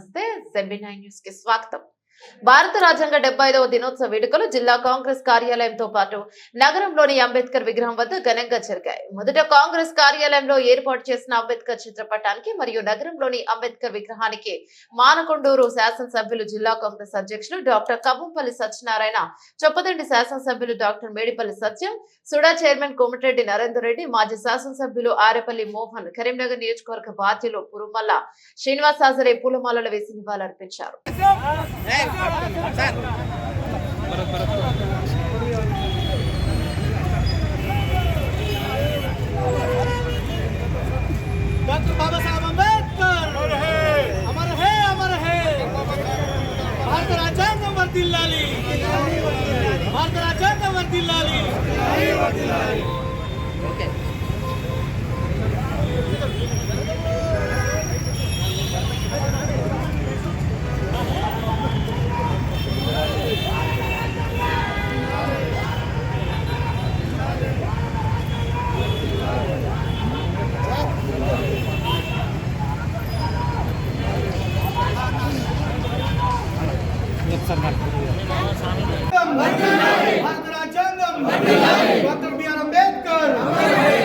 నమస్తే SEBI nine news స్వాగతం. భారత రాజ్యాంగ డెబ్బై ఐదవ దినోత్సవ వేడుకలు జిల్లా కాంగ్రెస్ కార్యాలయంతో పాటు నగరంలోని అంబేద్కర్ విగ్రహం వద్ద ఘనంగా జరిగాయి. మొదట కాంగ్రెస్ కార్యాలయంలో ఏర్పాటు చేసిన అంబేద్కర్ చిత్రపటానికి మరియు నగరంలోని అంబేద్కర్ విగ్రహానికి మానకొండూరు శాసనసభ్యులు జిల్లా కాంగ్రెస్ అధ్యక్షులు డాక్టర్ కవ్వంపల్లి సత్యనారాయణ చొప్పదండి శాసనసభ్యులు doctor Medipally Satyam SUDA chairman Komatireddy Narender Reddy మాజీ శాసనసభ్యులు ఆరేపల్లి మోహన్ కరీంనగర్ నియోజకవర్గ బాధ్యులు పురుమల్ల శ్రీనివాస్ హాజరే పూలమాలలు వేసి నివాళులర్పించారు. डॉक्टर बाबासाहेब आंबेडकर अमर हे अमर हे भारत राज्यांवर दिल्लाली भारत राज्यांवर दिल्लाली రాజ్యాంగం వర్ధిల్లాలి భారత రాజ్యాంగం doctor BR Ambedkar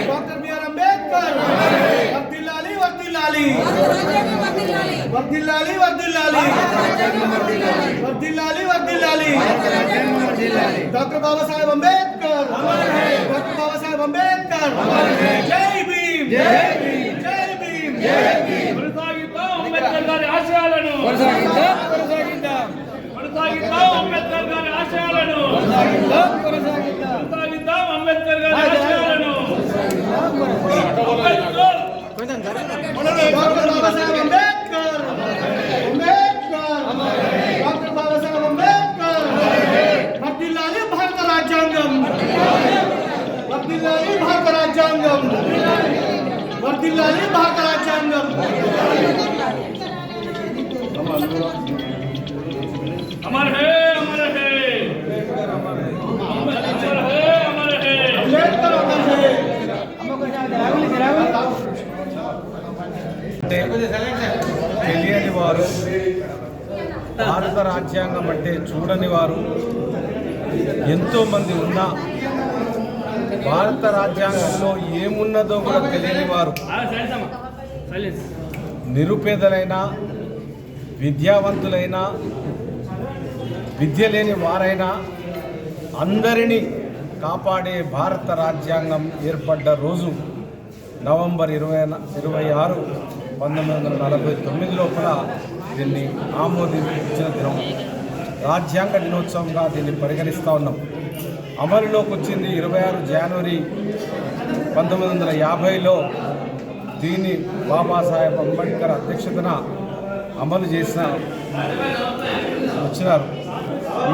doctor BR Ambedkar వర్ధిల్లాలి వర్ధిల్లాలి వర్ధిల్లాలి వర్ధిల్లాలి వర్ధిల్లాలి వర్ధిల్లాలి డాక్టర్ బాబాసాహెబ్ అంబేద్కర్ డాక్టర్ బాబాసాహెబ్ అంబేద్కర్ జై భీమ్ జై భీమ్ జై భీమ్ జై భీమ్ కొనసాగిద్దాం అంబేద్కర్ గారి ఆశయాలను కొనసాగిద్దాం కొనసాగిద్దాం కొనసాగిద్దాం కొనసాగిద్దాం కొనసాగిద్దాం అంబేద్కర్ గారి ఆశయాలను అంబేద్కర్ డాక్టర్ బాబాసాహెబ్ అంబేద్కర్ అంబేద్కర్ డాక్టర్ బాబాసాహెబ్ అంబేద్కర్ వర్ధిల్లాలి భారత రాజ్యాంగం వర్ధిల్లాలి భారత రాజ్యాంగం వర్ధిల్లాలి భారత రాజ్యాంగం తెలియని వారు భారత రాజ్యాంగం అంటే చూడని వారు ఎంతోమంది ఉన్నా భారత రాజ్యాంగంలో ఏమున్నదో కూడా తెలియని వారు నిరుపేదలైనా విద్యావంతులైనా విద్య లేని వారైనా అందరినీ కాపాడే భారత రాజ్యాంగం ఏర్పడ్డ రోజు. నవంబర్ ఇరవై ఇరవై ఆరు పంతొమ్మిది వందల నలభై తొమ్మిది లోపల దీన్ని ఆమోదించిన దినం. రాజ్యాంగ దినోత్సవంగా దీన్ని పరిగణిస్తూ ఉన్నాం. అమలులోకి వచ్చింది ఇరవై ఆరు జనవరి పంతొమ్మిది వందల యాభైలో దీన్ని బాబాసాహెబ్ అంబేద్కర్ అధ్యక్షతన అమలు చేసిన వచ్చినారు.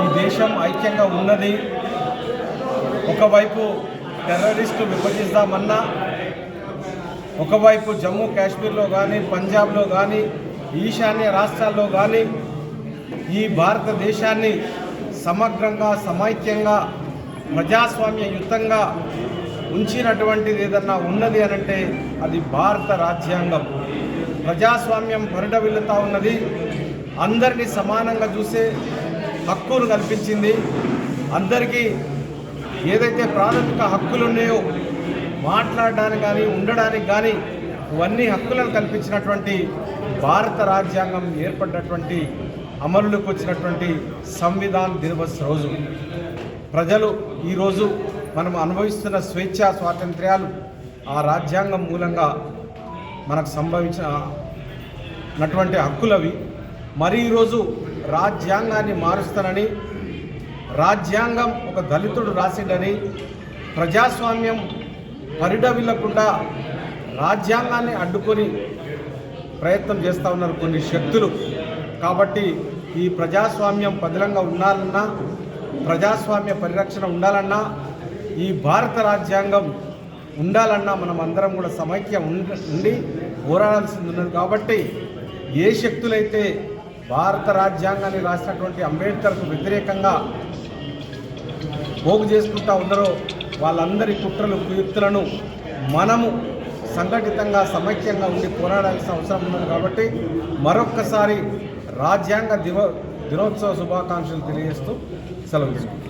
ఈ దేశం ఐక్యంగా ఉన్నది. ఒకవైపు టెర్రరిస్టు విభజిస్తామన్నా ఒకవైపు జమ్మూ కాశ్మీర్లో కానీ పంజాబ్లో కానీ ఈశాన్య రాష్ట్రాల్లో కానీ ఈ భారతదేశాన్ని సమగ్రంగా సమైక్యంగా ప్రజాస్వామ్యయుతంగా ఉంచినటువంటిది ఏదన్నా ఉన్నది అనంటే అది భారత రాజ్యాంగం. ప్రజాస్వామ్యం పరిడవిల్లుతా ఉన్నది. అందరినీ సమానంగా చూసే హక్కును కల్పించింది. అందరికీ ఏదైతే ప్రాథమిక హక్కులు ఉన్నాయో మాట్లాడడానికి కానీ ఉండడానికి కానీ ఇవన్నీ హక్కులను కల్పించినటువంటి భారత రాజ్యాంగం ఏర్పడినటువంటి అమలులోకి వచ్చినటువంటి సంవిధాన్ దినవస్ రోజు. ప్రజలు ఈరోజు మనం అనుభవిస్తున్న స్వేచ్ఛ స్వాతంత్ర్యాలు ఆ రాజ్యాంగం మూలంగా మనకు సంభవించినటువంటి హక్కులవి. మరి ఈరోజు రాజ్యాంగాన్ని మారుస్తానని రాజ్యాంగం ఒక దళితుడు రాసిండని ప్రజాస్వామ్యం పరిడవిల్లకుండా రాజ్యాంగాన్ని అడ్డుకొని ప్రయత్నం చేస్తూ ఉన్నారు కొన్ని శక్తులు. కాబట్టి ఈ ప్రజాస్వామ్యం పదిలంగా ఉండాలన్నా ప్రజాస్వామ్య పరిరక్షణ ఉండాలన్నా ఈ భారత రాజ్యాంగం ఉండాలన్నా మనం అందరం కూడా సమైక్య ఉండి పోరాడాల్సింది ఉన్నది. కాబట్టి ఏ శక్తులైతే భారత రాజ్యాంగాన్ని రాసినటువంటి అంబేద్కర్కు వ్యతిరేకంగా పోగు చేసుకుంటా ఉన్నారో వాళ్ళందరి కుట్రలు కుయుక్తులను మనము సంఘటితంగా సమైక్యంగా ఉండి పోరాడాల్సిన అవసరం ఉన్నది కాబట్టి మరొక్కసారి రాజ్యాంగ దివ దినోత్సవ శుభాకాంక్షలు తెలియజేస్తూ సెలవు తీసుకుంటాం